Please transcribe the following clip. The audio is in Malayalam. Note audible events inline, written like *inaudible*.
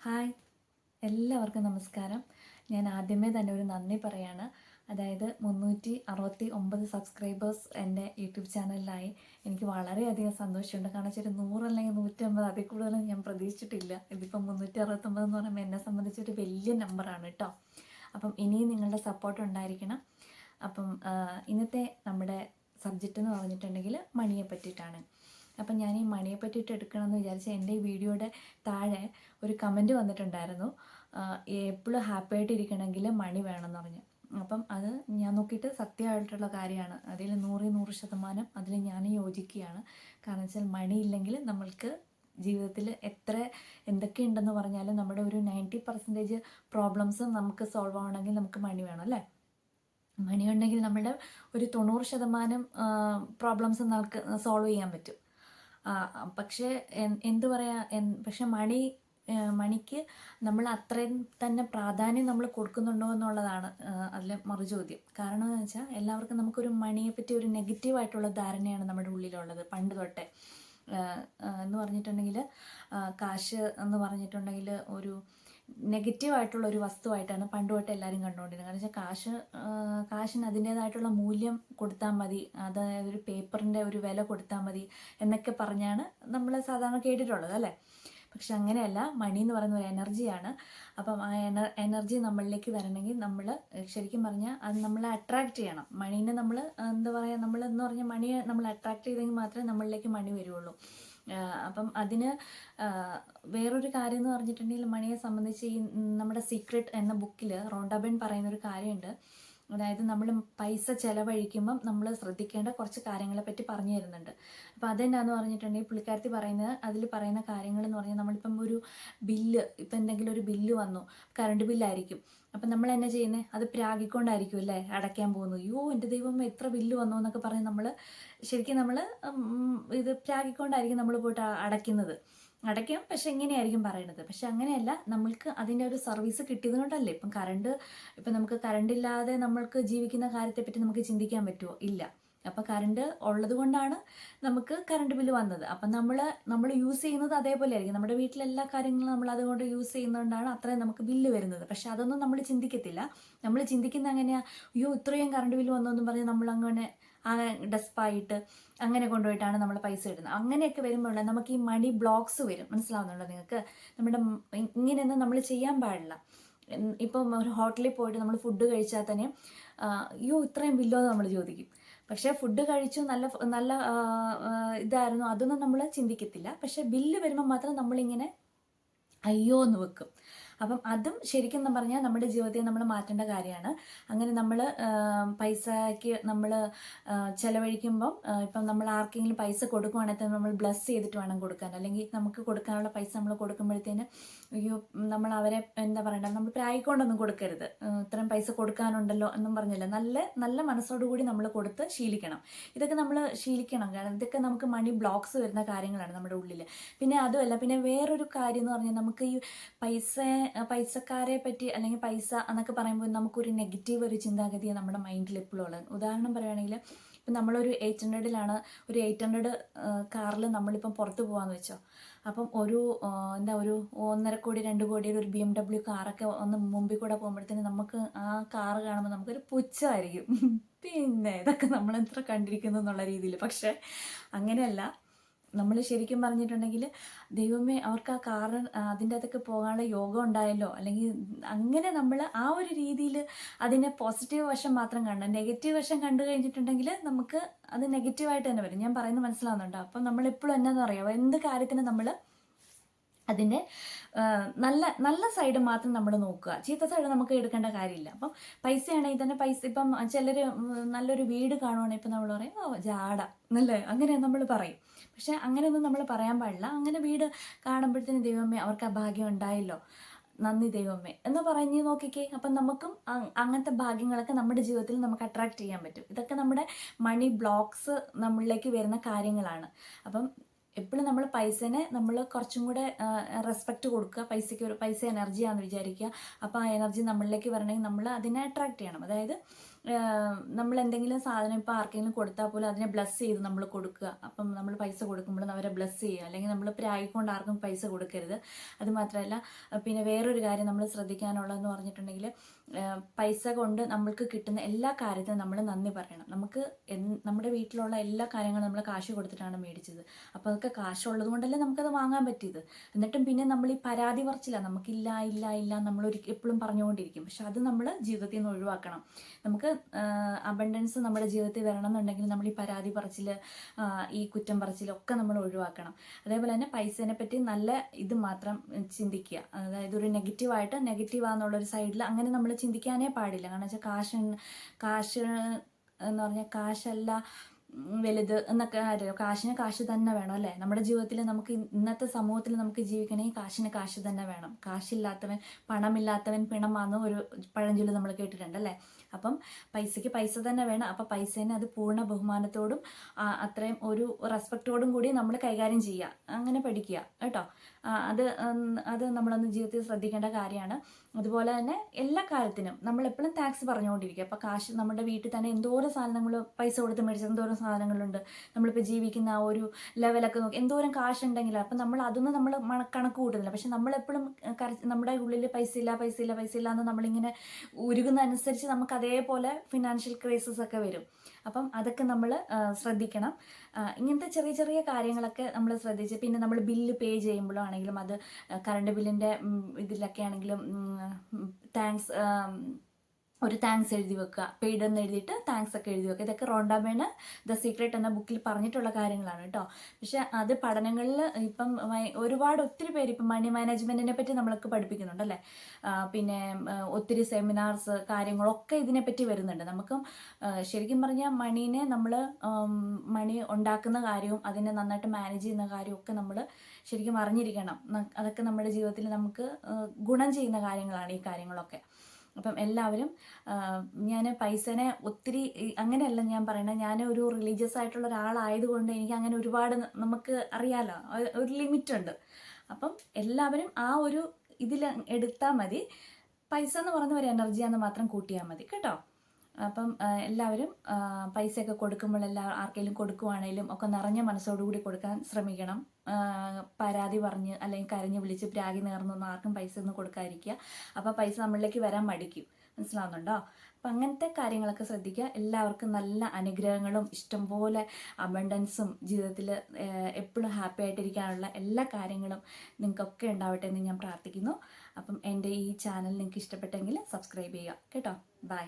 ഹായ്. എല്ലാവർക്കും നമസ്കാരം. ഞാൻ ആദ്യമേ തന്നെ ഒരു നന്ദി പറയാണ്. അതായത് മുന്നൂറ്റി അറുപത്തി ഒമ്പത് സബ്സ്ക്രൈബേഴ്സ് എന്റെ യൂട്യൂബ് ചാനലിലായി. എനിക്ക് വളരെയധികം സന്തോഷമുണ്ട്. കാരണം വെച്ചാൽ നൂറല്ലെങ്കിൽ നൂറ്റമ്പത് അതിൽ കൂടുതലും ഞാൻ പ്രതീക്ഷിച്ചിട്ടില്ല. ഇതിപ്പം മുന്നൂറ്റി അറുപത്തൊമ്പത് എന്ന് പറയുമ്പോൾ എന്നെ സംബന്ധിച്ചൊരു വലിയ നമ്പറാണ് കേട്ടോ. അപ്പം ഇനിയും നിങ്ങളുടെ സപ്പോർട്ട് ഉണ്ടായിരിക്കണം. അപ്പം ഇന്നത്തെ നമ്മുടെ സബ്ജക്റ്റ് എന്ന് പറഞ്ഞിട്ടുണ്ടെങ്കിൽ മണിയെ പറ്റിയിട്ടാണ് അപ്പം ഞാൻ ഈ മണിയെ പറ്റിയിട്ട് എടുക്കണമെന്ന് വിചാരിച്ച എന്റെ ഈ വീഡിയോയുടെ താഴെ ഒരു കമന്റ് വന്നിട്ടുണ്ടായിരുന്നു. എപ്പോഴും ഹാപ്പി ആയിട്ട് ഇരിക്കണമെങ്കിൽ മണി വേണമെന്ന് പറഞ്ഞു. അപ്പം അത് ഞാൻ നോക്കിയിട്ട് സത്യമായിട്ടുള്ള കാര്യമാണ്. അതിൽ നൂറിൽ നൂറ് ശതമാനം അതിൽ ഞാൻ യോജിക്കുകയാണ്. കാരണം വെച്ചാൽ മണി ഇല്ലെങ്കിൽ നമ്മൾക്ക് ജീവിതത്തിൽ എത്ര എന്തൊക്കെയുണ്ടെന്ന് പറഞ്ഞാലും നമ്മുടെ ഒരു നയന്റി പെർസെന്റേജ് പ്രോബ്ലംസ് നമുക്ക് സോൾവ് ആവണമെങ്കിൽ നമുക്ക് മണി വേണം അല്ലേ? മണി ഉണ്ടെങ്കിൽ നമ്മുടെ ഒരു തൊണ്ണൂറ് ശതമാനം പ്രോബ്ലംസ് നമുക്ക് സോൾവ് ചെയ്യാൻ പറ്റും. പക്ഷേ എന്ത് പറയാ പക്ഷെ മണി മണിക്ക് നമ്മൾ അത്രയും തന്നെ പ്രാധാന്യം നമ്മൾ കൊടുക്കുന്നുണ്ടോ എന്നുള്ളതാണ് അതിലെ മറുചോദ്യം. കാരണം എന്ന് വെച്ചാൽ എല്ലാവർക്കും നമുക്കൊരു മണിയെ പറ്റി ഒരു നെഗറ്റീവായിട്ടുള്ള ധാരണയാണ് നമ്മുടെ ഉള്ളിലുള്ളത്. പണ്ട് തൊട്ടേ. എന്ന് പറഞ്ഞിട്ടുണ്ടെങ്കിൽ കാശ് എന്ന് പറഞ്ഞിട്ടുണ്ടെങ്കിൽ ഒരു നെഗറ്റീവായിട്ടുള്ള ഒരു വസ്തുവായിട്ടാണ് പണ്ട് തൊട്ട് എല്ലാവരും കണ്ടുകൊണ്ടിരുന്നത്. കാരണം വെച്ചാൽ കാശ് കാശിന് അതിന്റേതായിട്ടുള്ള മൂല്യം കൊടുത്താൽ മതി. അതായത് ഒരു പേപ്പറിന്റെ ഒരു വില കൊടുത്താൽ മതി എന്നൊക്കെ പറഞ്ഞാണ് നമ്മൾ സാധാരണ കേട്ടിട്ടുള്ളത് അല്ലേ? പക്ഷെ അങ്ങനെയല്ല. മണി എന്ന് പറയുന്ന ഒരു എനർജിയാണ് അപ്പം ആ എന എനർജി നമ്മളിലേക്ക് വരണമെങ്കിൽ നമ്മൾ ശരിക്കും പറഞ്ഞാൽ അത് നമ്മളെ അട്രാക്റ്റ് ചെയ്യണം. മണീനെ നമ്മൾ എന്താ പറയുക നമ്മൾ എന്ന് പറഞ്ഞാൽ മണിയെ നമ്മൾ അട്രാക്ട് ചെയ്തെങ്കിൽ മാത്രമേ നമ്മളിലേക്ക് മണി വരുള്ളൂ. അപ്പം അതിന് വേറൊരു കാര്യം എന്ന് പറഞ്ഞിട്ടുണ്ടെങ്കിൽ മണിയെ സംബന്ധിച്ച് ഈ നമ്മുടെ സീക്രട്ട് എന്ന ബുക്കിൽ റോണ്ടാബെൻ പറയുന്ന ഒരു കാര്യമുണ്ട്. അതായത് നമ്മൾ പൈസ ചിലവഴിക്കുമ്പം നമ്മൾ ശ്രദ്ധിക്കേണ്ട കുറച്ച് കാര്യങ്ങളെ പറ്റി പറഞ്ഞു തരുന്നുണ്ട്. അപ്പോൾ അതെന്നാന്ന് പറഞ്ഞിട്ടുണ്ടെങ്കിൽ പുള്ളിക്കാരത്തി പറയുന്നത് അതിൽ പറയുന്ന കാര്യങ്ങൾ എന്ന് പറഞ്ഞാൽ നമ്മളിപ്പം ഒരു ബില്ല് ഇപ്പം എന്തെങ്കിലും ഒരു ബില്ല് വന്നു കറണ്ട് ബില്ലായിരിക്കും. അപ്പം നമ്മൾ എന്നാ ചെയ്യുന്നത് അത് പ്രാഗിക്കൊണ്ടായിരിക്കും അല്ലേ? അടയ്ക്കാൻ പോകുന്നത് അയ്യോ എന്റെ ദൈവം എത്ര ബില്ല് വന്നു എന്നൊക്കെ പറഞ്ഞ് നമ്മൾ ശരിക്കും നമ്മൾ ഇത് പ്രാഗിക്കൊണ്ടായിരിക്കും നമ്മൾ പോയിട്ട് അടയ്ക്കുന്നത്. അടയ്ക്കും. പക്ഷെ ഇങ്ങനെയായിരിക്കും പറയണത്. പക്ഷെ അങ്ങനെയല്ല നമ്മൾക്ക് അതിന്റെ ഒരു സർവീസ് കിട്ടിയത് കൊണ്ടല്ലേ ഇപ്പം കറണ്ട് ഇപ്പം നമുക്ക് കറണ്ട് ഇല്ലാതെ നമ്മൾക്ക് ജീവിക്കുന്ന കാര്യത്തെപ്പറ്റി നമുക്ക് ചിന്തിക്കാൻ പറ്റുമോ? ഇല്ല. അപ്പം കറണ്ട് ഉള്ളത് കൊണ്ടാണ് നമുക്ക് കറണ്ട് ബില്ല് വന്നത്. അപ്പം നമ്മൾ നമ്മൾ യൂസ് ചെയ്യുന്നത് അതേപോലെ ആയിരിക്കും. നമ്മുടെ വീട്ടിലെ എല്ലാ കാര്യങ്ങളും നമ്മൾ അതുകൊണ്ട് യൂസ് ചെയ്യുന്നതുകൊണ്ടാണ് അത്രയും നമുക്ക് ബില്ല് വരുന്നത്. പക്ഷെ അതൊന്നും നമ്മൾ ചിന്തിക്കത്തില്ല. നമ്മൾ ചിന്തിക്കുന്ന അങ്ങനെയാ അയ്യോ ഇത്രയും കറണ്ട് ബില്ല് വന്നു പറഞ്ഞ് നമ്മൾ അങ്ങനെ ഡെസ്പായിട്ട് അങ്ങനെ കൊണ്ടുപോയിട്ടാണ് നമ്മൾ പൈസ ഇടുന്നത്. അങ്ങനെയൊക്കെ വരുമ്പോൾ നമുക്ക് ഈ മണി ബ്ലോക്സ് വരും. മനസ്സിലാവുന്നുണ്ടോ നിങ്ങൾക്ക്? നമ്മുടെ ഇങ്ങനെയൊന്നും നമ്മൾ ചെയ്യാൻ പാടില്ല. ഇപ്പം ഒരു ഹോട്ടലിൽ പോയിട്ട് നമ്മൾ ഫുഡ് കഴിച്ചാൽ തന്നെ അയ്യോ ഇത്രയും ബില്ലോ എന്ന് നമ്മൾ ചോദിക്കും. പക്ഷേ ഫുഡ് കഴിച്ചു നല്ല നല്ല ഇതായിരുന്നു. അതൊന്നും നമ്മൾ ചിന്തിക്കത്തില്ല. പക്ഷേ ബില്ല് വരുമ്പോൾ മാത്രം നമ്മളിങ്ങനെ അയ്യോ എന്ന് വെക്കും. അപ്പം അതും ശരിക്കും എന്ന് പറഞ്ഞാൽ നമ്മുടെ ജീവിതത്തിൽ നമ്മൾ മാറ്റേണ്ട കാര്യമാണ്. അങ്ങനെ നമ്മൾ പൈസയ്ക്ക് നമ്മൾ ചിലവഴിക്കുമ്പം ഇപ്പം നമ്മൾ ആർക്കെങ്കിലും പൈസ കൊടുക്കുവാണെങ്കിൽ തന്നെ നമ്മൾ ബ്ലസ് ചെയ്തിട്ട് വേണം കൊടുക്കാൻ. അല്ലെങ്കിൽ നമുക്ക് കൊടുക്കാനുള്ള പൈസ നമ്മൾ കൊടുക്കുമ്പോഴത്തേന് അയ്യോ നമ്മൾ അവരെ എന്താ പറയണ്ട നമ്മൾ പ്രായിക്കൊണ്ടൊന്നും കൊടുക്കരുത്. ഇത്രയും പൈസ കൊടുക്കാനുണ്ടല്ലോ എന്നും പറഞ്ഞില്ല. നല്ല നല്ല മനസ്സോടുകൂടി നമ്മൾ കൊടുത്ത് ശീലിക്കണം. ഇതൊക്കെ നമ്മൾ ശീലിക്കണം. കാരണം ഇതൊക്കെ നമുക്ക് മണി ബ്ലോക്സ് വരുന്ന കാര്യങ്ങളാണ് നമ്മുടെ ഉള്ളിൽ പിന്നെ അതുമല്ല പിന്നെ വേറൊരു കാര്യം എന്ന് പറഞ്ഞാൽ നമുക്ക് ഈ പൈസ പൈസക്കാരെ പറ്റി അല്ലെങ്കിൽ പൈസ എന്നൊക്കെ പറയുമ്പോൾ നമുക്കൊരു നെഗറ്റീവ് ഒരു ചിന്താഗതിയെ നമ്മുടെ മൈൻഡിൽ എപ്പോഴും ഉള്ളത്. ഉദാഹരണം പറയുകയാണെങ്കിൽ ഇപ്പം നമ്മളൊരു എയ്റ്റ് ഹൺഡ്രഡിലാണ് ഒരു എയ്റ്റ് ഹൺഡ്രഡ് കാറിൽ നമ്മളിപ്പം പുറത്ത് പോകാമെന്ന് വെച്ചോ. അപ്പം ഒരു എന്താ ഒരു ഒന്നര കോടി രണ്ട് കോടിയുടെ ഒരു ബി എം ഡബ്ല്യു കാറൊക്കെ ഒന്ന് മുമ്പിൽ കൂടെ പോകുമ്പോഴത്തേന് നമുക്ക് ആ കാറ് കാണുമ്പോൾ നമുക്കൊരു പുച്ഛമായിരിക്കും. *laughs* പിന്നെ ഇതൊക്കെ നമ്മൾ എത്ര കണ്ടിരിക്കുന്നു എന്നുള്ള രീതിയിൽ. പക്ഷേ അങ്ങനെയല്ല. നമ്മൾ ശരിക്കും പറഞ്ഞിട്ടുണ്ടെങ്കിൽ ദൈവമേ അവർക്ക് ആ കാറ് അതിന്റെ അകത്തൊക്കെ പോകാനുള്ള യോഗം ഉണ്ടായല്ലോ. അല്ലെങ്കിൽ അങ്ങനെ നമ്മൾ ആ ഒരു രീതിയിൽ അതിനെ പോസിറ്റീവ് വശം മാത്രം കാണണം. നെഗറ്റീവ് വശം കണ്ടു കഴിഞ്ഞിട്ടുണ്ടെങ്കിൽ നമുക്ക് അത് നെഗറ്റീവായിട്ട് തന്നെ വരും. ഞാൻ പറയുന്നത് മനസ്സിലാവുന്നുണ്ടോ? അപ്പം നമ്മളെപ്പോഴും എന്നാന്ന് അറിയാമോ എന്ത് കാര്യത്തിന് നമ്മൾ അതിന്റെ നല്ല നല്ല സൈഡ് മാത്രം നമ്മൾ നോക്കുക. ചീത്ത സൈഡ് നമുക്ക് എടുക്കേണ്ട കാര്യമില്ല. അപ്പം പൈസയാണെങ്കിൽ തന്നെ പൈസ ഇപ്പം ചിലർ നല്ലൊരു വീട് കാണുവാണെങ്കിൽ ഇപ്പം നമ്മൾ പറയും ഓ ജാട എന്നല്ലേ? അങ്ങനെ നമ്മൾ പറയും. പക്ഷെ അങ്ങനെയൊന്നും നമ്മൾ പറയാൻ പാടില്ല. അങ്ങനെ വീട് കാണുമ്പോഴത്തേന് ദൈവമേ അവർക്ക് ആ ഭാഗ്യം ഉണ്ടായല്ലോ. നന്ദി ദൈവമേ. എന്ന് പറഞ്ഞ് നോക്കിക്കേ. അപ്പം നമുക്കും അങ്ങനത്തെ ഭാഗ്യങ്ങളൊക്കെ നമ്മുടെ ജീവിതത്തിൽ നമുക്ക് അട്രാക്ട് ചെയ്യാൻ പറ്റും. ഇതൊക്കെ നമ്മുടെ മണി ബ്ലോക്സ് നമ്മളിലേക്ക് വരുന്ന കാര്യങ്ങളാണ്. അപ്പം എപ്പോഴും നമ്മൾ പൈസനെ നമ്മൾ കുറച്ചും കൂടെ റെസ്പെക്റ്റ് കൊടുക്കുക. പൈസയ്ക്ക് ഒരു പൈസ എനർജിയാണെന്ന് വിചാരിക്കുക. അപ്പോൾ ആ എനർജി നമ്മളിലേക്ക് വരണമെങ്കിൽ നമ്മൾ അതിനെ അട്രാക്ട് ചെയ്യണം. അതായത് നമ്മൾ എന്തെങ്കിലും സാധനം ഇപ്പോൾ ആർക്കെങ്കിലും കൊടുത്താൽ പോലും അതിനെ ബ്ലസ് ചെയ്ത് നമ്മൾ കൊടുക്കുക. അപ്പം നമ്മൾ പൈസ കൊടുക്കുമ്പോൾ അവരെ ബ്ലസ് ചെയ്യുക. അല്ലെങ്കിൽ നമ്മൾ പ്രായിക്കൊണ്ട് ആർക്കും പൈസ കൊടുക്കരുത്. അത് മാത്രമല്ല പിന്നെ വേറൊരു കാര്യം നമ്മൾ ശ്രദ്ധിക്കാനുള്ളതെന്ന് പറഞ്ഞിട്ടുണ്ടെങ്കിൽ പൈസ കൊണ്ട് നമ്മൾക്ക് കിട്ടുന്ന എല്ലാ കാര്യത്തിനും നമ്മൾ നന്ദി പറയണം. നമുക്ക് നമ്മുടെ വീട്ടിലുള്ള എല്ലാ കാര്യങ്ങളും നമ്മൾ കാശ് കൊടുത്തിട്ടാണ് മേടിച്ചത്. അപ്പോൾ അതൊക്കെ കാശുള്ളത് കൊണ്ടല്ലേ നമുക്കത് വാങ്ങാൻ പറ്റിയത്. എന്നിട്ടും പിന്നെ നമ്മൾ ഈ പരാതി പറച്ചില്ല നമുക്കില്ല ഇല്ല ഇല്ല നമ്മൾ ഒരു എപ്പോഴും പറഞ്ഞുകൊണ്ടിരിക്കും. പക്ഷെ അത് നമ്മൾ ജീവിതത്തിൽ നിന്ന് ഒഴിവാക്കണം. നമുക്ക് അബണ്ടൻസ് നമ്മുടെ ജീവിതത്തിൽ വരണം എന്നുണ്ടെങ്കിൽ നമ്മൾ ഈ പരാതി പറച്ചിൽ ഈ കുറ്റം പറച്ചിലൊക്കെ നമ്മൾ ഒഴിവാക്കണം. അതേപോലെ തന്നെ പൈസേനെ പറ്റി നല്ല ഇത് മാത്രം ചിന്തിക്കുക. അതായത് ഒരു നെഗറ്റീവായിട്ട് നെഗറ്റീവാന്നുള്ളൊരു സൈഡിൽ അങ്ങനെ നമ്മൾ ചിന്തിക്കാനേ പാടില്ല. കാരണം വെച്ചാൽ കാശ് കാശ് എന്ന് പറഞ്ഞാൽ കാശല്ല വലുത് എന്നൊക്കെ അറിയോ കാശിന് കാശ് തന്നെ വേണം അല്ലേ? നമ്മുടെ ജീവിതത്തിൽ നമുക്ക് ഇന്നത്തെ സമൂഹത്തിൽ നമുക്ക് ജീവിക്കണമെങ്കിൽ കാശിന് കാശ് തന്നെ വേണം. കാശില്ലാത്തവൻ പണമില്ലാത്തവൻ പിണമാന്ന് ഒരു പഴഞ്ചൊല്ലി നമ്മൾ കേട്ടിട്ടുണ്ട് അല്ലേ? അപ്പം പൈസയ്ക്ക് പൈസ തന്നെ വേണം. അപ്പം പൈസേനെ അത് പൂർണ ബഹുമാനത്തോടും അത്രയും ഒരു റെസ്പെക്റ്റോടും കൂടി നമ്മൾ കൈകാര്യം ചെയ്യുക. അങ്ങനെ പഠിക്കുക കേട്ടോ? അത് അത് നമ്മളൊന്ന് ജീവിതത്തിൽ ശ്രദ്ധിക്കേണ്ട കാര്യമാണ്. അതുപോലെ തന്നെ എല്ലാ കാര്യത്തിനും നമ്മൾ എപ്പോഴും ടാക്സ് പറഞ്ഞുകൊണ്ടിരിക്കുക. അപ്പോൾ കാശ് നമ്മുടെ വീട്ടിൽ തന്നെ എന്തോരം സാധനങ്ങൾ പൈസ കൊടുത്ത് മേടിച്ച എന്തോരം സാധനങ്ങളുണ്ട്. നമ്മളിപ്പോൾ ജീവിക്കുന്ന ആ ഒരു ലെവലൊക്കെ നോക്കി എന്തോരം കാശ് ഉണ്ടെങ്കിലും അപ്പം നമ്മൾ അതൊന്നും നമ്മൾ കണക്ക് കൂട്ടുന്നില്ല. പക്ഷെ നമ്മളെപ്പോഴും നമ്മുടെ ഉള്ളിൽ പൈസ ഇല്ല പൈസ ഇല്ല പൈസ ഇല്ല എന്ന് നമ്മളിങ്ങനെ ഉരുകുന്ന അനുസരിച്ച് നമുക്ക് അതേപോലെ ഫിനാൻഷ്യൽ ക്രൈസിസ് ഒക്കെ വരും. അപ്പം അതൊക്കെ നമ്മൾ ശ്രദ്ധിക്കണം. ഇങ്ങനത്തെ ചെറിയ ചെറിയ കാര്യങ്ങളൊക്കെ നമ്മൾ ശ്രദ്ധിച്ച് പിന്നെ നമ്മൾ ബില്ല് പേ ചെയ്യുമ്പോഴും ആണെങ്കിലും അത് കറണ്ട് ബില്ലിന്റെ ഇതിലൊക്കെ ആണെങ്കിലും താങ്ക്സ് ഒരു താങ്ക്സ് എഴുതി വെക്കുക. പെയ്ഡ് എന്ന് എഴുതിയിട്ട് താങ്ക്സ് ഒക്കെ എഴുതി വെക്കുക. ഇതൊക്കെ റോണ്ടാമേണ് ദ സീക്രട്ട് എന്ന ബുക്കിൽ പറഞ്ഞിട്ടുള്ള കാര്യങ്ങളാണ് കേട്ടോ പക്ഷെ അത് പഠനങ്ങളിൽ ഇപ്പം ഒരുപാട് ഒത്തിരി പേര് ഇപ്പം മണി മാനേജ്മെന്റിനെ പറ്റി നമ്മളൊക്കെ പഠിപ്പിക്കുന്നുണ്ട് അല്ലേ? പിന്നെ ഒത്തിരി സെമിനാർസ് കാര്യങ്ങളൊക്കെ ഇതിനെപ്പറ്റി വരുന്നുണ്ട്. നമുക്ക് ശരിക്കും പറഞ്ഞാൽ മണീനെ നമ്മൾ മണി ഉണ്ടാക്കുന്ന കാര്യവും അതിനെ നന്നായിട്ട് മാനേജ് ചെയ്യുന്ന കാര്യവും ഒക്കെ നമ്മൾ ശരിക്കും അറിഞ്ഞിരിക്കണം. അതൊക്കെ നമ്മുടെ ജീവിതത്തിൽ നമുക്ക് ഗുണം ചെയ്യുന്ന കാര്യങ്ങളാണ് ഈ കാര്യങ്ങളൊക്കെ. അപ്പം എല്ലാവരും ഞാൻ പൈസനെ ഒത്തിരി അങ്ങനെയല്ല ഞാൻ പറയണത് ഞാൻ ഒരു റിലീജിയസ് ആയിട്ടുള്ള ഒരാളായതുകൊണ്ട് എനിക്ക് അങ്ങനെ ഒരുപാട് നമുക്ക് അറിയാലോ ഒരു- ലിമിറ്റ് ഉണ്ട്. അപ്പം എല്ലാവരും ആ ഒരു ഇതിൽ എടുത്താൽ മതി. പൈസ എന്ന് പറയുന്ന ഒരു എനർജിയാന്ന് മാത്രം കൂട്ടിയാൽ മതി കേട്ടോ? അപ്പം എല്ലാവരും പൈസയൊക്കെ കൊടുക്കുമ്പോൾ എല്ലാ ആർക്കെങ്കിലും കൊടുക്കുവാണേലും ഒക്കെ നിറഞ്ഞ മനസ്സോടുകൂടി കൊടുക്കാൻ ശ്രമിക്കണം. പരാതി പറഞ്ഞ് അല്ലെങ്കിൽ കരഞ്ഞ് വിളിച്ച് പ്രാഗി നേർന്നൊന്നും ആർക്കും പൈസ ഒന്നും കൊടുക്കാതിരിക്കുക. അപ്പോൾ പൈസ നമ്മളിലേക്ക് വരാൻ മടിക്കും. മനസ്സിലാവുന്നുണ്ടോ? അപ്പം അങ്ങനത്തെ കാര്യങ്ങളൊക്കെ ശ്രദ്ധിക്കുക. എല്ലാവർക്കും നല്ല അനുഗ്രഹങ്ങളും ഇഷ്ടംപോലെ അബണ്ടൻസും ജീവിതത്തിൽ എപ്പോഴും ഹാപ്പി ആയിട്ടിരിക്കാനുള്ള എല്ലാ കാര്യങ്ങളും നിങ്ങൾക്കൊക്കെ ഉണ്ടാവട്ടെ എന്ന് ഞാൻ പ്രാർത്ഥിക്കുന്നു. അപ്പം എന്റെ ഈ ചാനൽ നിങ്ങൾക്ക് ഇഷ്ടപ്പെട്ടെങ്കിൽ സബ്സ്ക്രൈബ് ചെയ്യുക. കേട്ടോ? ബൈ